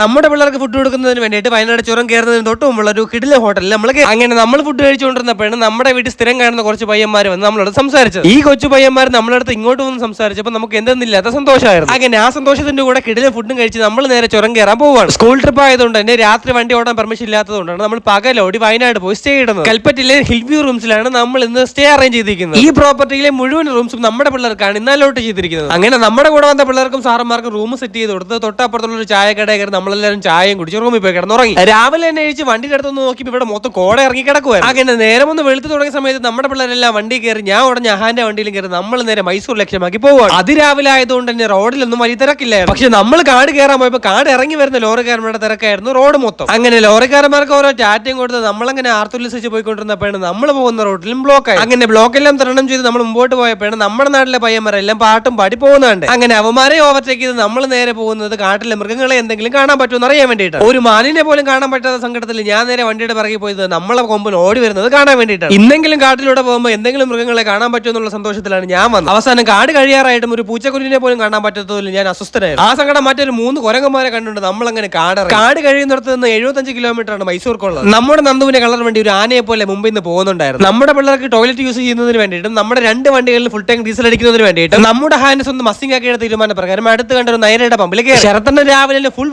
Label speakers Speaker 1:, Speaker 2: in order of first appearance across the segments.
Speaker 1: നമ്മുടെ പിള്ളേർക്ക് ഫുഡ് കൊടുക്കുന്നതിന് വേണ്ടിയിട്ട് വയനാട് ചുരം കയറുന്നതിന് തൊട്ട് മുമ്പുള്ള ഒരു കിടില ഹോട്ടലിൽ നമ്മൾ അങ്ങനെ നമ്മൾ ഫുഡ് കഴിച്ചുകൊണ്ടിരുന്നപ്പോഴാണ് നമ്മുടെ വീട്ടിൽ സ്ഥിരം കാണുന്ന കുറച്ച് പയ്യന്മാർ വന്ന് നമ്മളോട് സംസാരിച്ചത്. ഈ കൊച്ചു പയ്യന്മാർ നമ്മളടുത്ത് ഇങ്ങോട്ട് വന്ന് സംസാരിച്ചപ്പോൾ നമുക്ക് എന്തെന്നില്ലാത്ത സന്തോഷമായിരുന്നു. അങ്ങനെ ആ സന്തോഷത്തിന്റെ കൂടെ കിടില ഫുഡും കഴിച്ച് നമ്മൾ നേരെ ചുരം കയറാൻ പോവാണ്. സ്കൂൾ ട്രിപ്പ് ആയതുകൊണ്ട് തന്നെ രാത്രി വണ്ടി ഓടാൻ പെർമിഷൻ ഇല്ലാത്തതുകൊണ്ടാണ് നമ്മൾ പകലോടി വയനാട് പോയി സ്റ്റേ ഇടുന്നത്. കൽപ്പറ്റിലെ ഹിൽ വ്യൂ റൂംസിലാണ് നമ്മൾ ഇന്ന് സ്റ്റേ അറേഞ്ച് ചെയ്തിരിക്കുന്നത്. ഈ പ്രോപ്പർട്ടിയിലെ മുഴുവൻ റൂംസും നമ്മുടെ പിള്ളേർക്കാണ് ഇന്ന് അലോട്ട് ചെയ്തിരിക്കുന്നത്. അങ്ങനെ നമ്മുടെ കൂടെ വന്ന പിള്ളേർക്കും സാറന്മാർക്കും റൂം സെറ്റ് ചെയ്ത് കൊടുത്ത് തൊട്ടപ്പുറത്തുള്ള ഒരു ചായക്കടയിൽ നമ്മളെല്ലാവരും ചായയും കുടിച്ച് റൂമിൽ പോയി കിടന്നുറങ്ങി. രാവിലെ തന്നെ അഴിച്ച് വണ്ടിയുടെ അടുത്തൊന്ന് നോക്കി ഇവിടെ മൊത്തം കോട ഇറങ്ങി കിടക്കുവായിരുന്നു. അങ്ങനെ നേരം ഒന്ന് വെളുത്ത് തുടങ്ങിയ സമയത്ത് നമ്മുടെ പിള്ളേരെല്ലാം വണ്ടി കയറി ഞാൻ ഉടനെ അഹാന്റെ വണ്ടിയിലും കയറി നമ്മൾ നേരെ മൈസൂർ ലക്ഷ്യമാക്കി പോവുകയാണ്. അതിരാവിലെ ആയതുകൊണ്ട് തന്നെ റോഡിലൊന്നും വലിയ തിരക്കില്ലായിരുന്നു. പക്ഷെ നമ്മൾ കാട് കയറാൻ പോയപ്പോൾ കാട് ഇറങ്ങി വരുന്ന ലോറിക്കാരന്മാരുടെ തിരക്കായിരുന്നു റോഡ് മൊത്തം. അങ്ങനെ ലോറിക്കാരന്മാർക്ക് ഓരോ ചാറ്റയും കൊടുത്ത് നമ്മളങ്ങനെ ആർത്തുല്ലസിച്ച് പോയിക്കൊണ്ടിരുന്നപ്പോഴാണ് നമ്മൾ പോകുന്ന റോഡിലും ബ്ലോക്ക് ആയി അങ്ങനെ ബ്ലോക്ക് എല്ലാം തരണം ചെയ്ത് നമ്മൾ മുമ്പോട്ട് പോയപ്പോഴാണ് നമ്മുടെ നാട്ടിലെ പയ്യന്മാരെല്ലാം പാട്ടും പാടി പോകുന്നുണ്ട്. അങ്ങനെ അവന്മാരെ ഓവർടേക്ക് ചെയ്ത് നമ്മൾ നേരെ പോകുന്നത് കാട്ടിലെ മൃഗങ്ങളെ എന്തെങ്കിലും കാണാൻ പറ്റുമെന്ന് അറിയാൻ വേണ്ടിയിട്ട് ഒരു മാനിനെ പോലും കാണാൻ പറ്റാത്ത സങ്കടത്തിൽ ഞാൻ നേരെ വണ്ടിയുടെ പിറകെ പോയത് നമ്മളെ കൊമ്പിൽ ഓടി വരുന്നത് കാണാൻ വേണ്ടിയിട്ടാണ്. ഇന്നെങ്കിലും കാട്ടിലൂടെ പോകുമ്പോൾ എന്തെങ്കിലും മൃഗങ്ങളെ കാണാൻ പറ്റുമെന്നുള്ള സന്തോഷത്തിലാണ് ഞാൻ വന്നത്. അവസാനം കാട് കഴിയാറായിട്ടും ഒരു പൂച്ചക്കുരുവിനെ പോലും കാണാൻ പറ്റാത്തതിൽ ഞാൻ അസ്വസ്ഥനായി. ആ സങ്കടം മറ്റൊരു മൂന്ന് കുരങ്ങന്മാരെ കണ്ടുകൊണ്ട് നമ്മൾ അങ്ങനെ കാട് കാട് കഴിയുന്നിടത്ത് നിന്ന് എഴുപത്തഞ്ച് കിലോമീറ്റർ ആണ് മൈസൂർക്കുള്ളത്. നമ്മുടെ നന്ദുവിനെ കളർ വേണ്ടി ഒരു ആനയെ പോലെ മുമ്പിൽ നിന്ന് പോകുന്നുണ്ടായിരുന്നു. നമ്മുടെ പിള്ളേർക്ക് ടോയ്ലറ്റ് യൂസ് ചെയ്യുന്നതിന് വേണ്ടിയിട്ടും നമ്മുടെ രണ്ട് വണ്ടികളിൽ ഫുൾ ടാങ്ക് ഡീസൽ അടിക്കുന്നതിന് വേണ്ടിയിട്ടും നമ്മുടെ ഹാൻസ് ഒന്ന് മസ്സിംഗ് ആക്കിയ തീരുമാന പ്രകാരം അടുത്ത് കണ്ട ഒരു നയരയുടെ പമ്പിലേക്ക് കയറി. ശരത്തന്നെ രാവിലെ ഫുൾ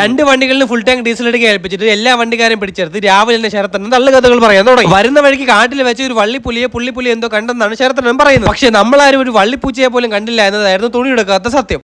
Speaker 1: രണ്ട് വണ്ടികളിലും ഫുൾ ടാങ്ക് ഡീസൽ അടിക്കാൻ ഏൽപ്പിച്ചിട്ട് എല്ലാ വണ്ടിക്കാരും പിടിച്ചെടുത്ത് രാവിലെ തന്നെ ശരത്തണ്ണൻ നല്ല കഥകൾ പറയാൻ തുടങ്ങി. വരുന്ന വഴിക്ക് കാട്ടിൽ വെച്ച് ഒരു വള്ളിപ്പുലിയെ പുള്ളിപ്പുലി എന്തോ കണ്ടെന്നാണ് ശരത്തനും പറയുന്നത്. പക്ഷെ നമ്മളാരും ഒരു വള്ളിപ്പൂച്ചയെ പോലും കണ്ടില്ല എന്നതായിരുന്നു തുണിയെടുക്കാത്ത സത്യം.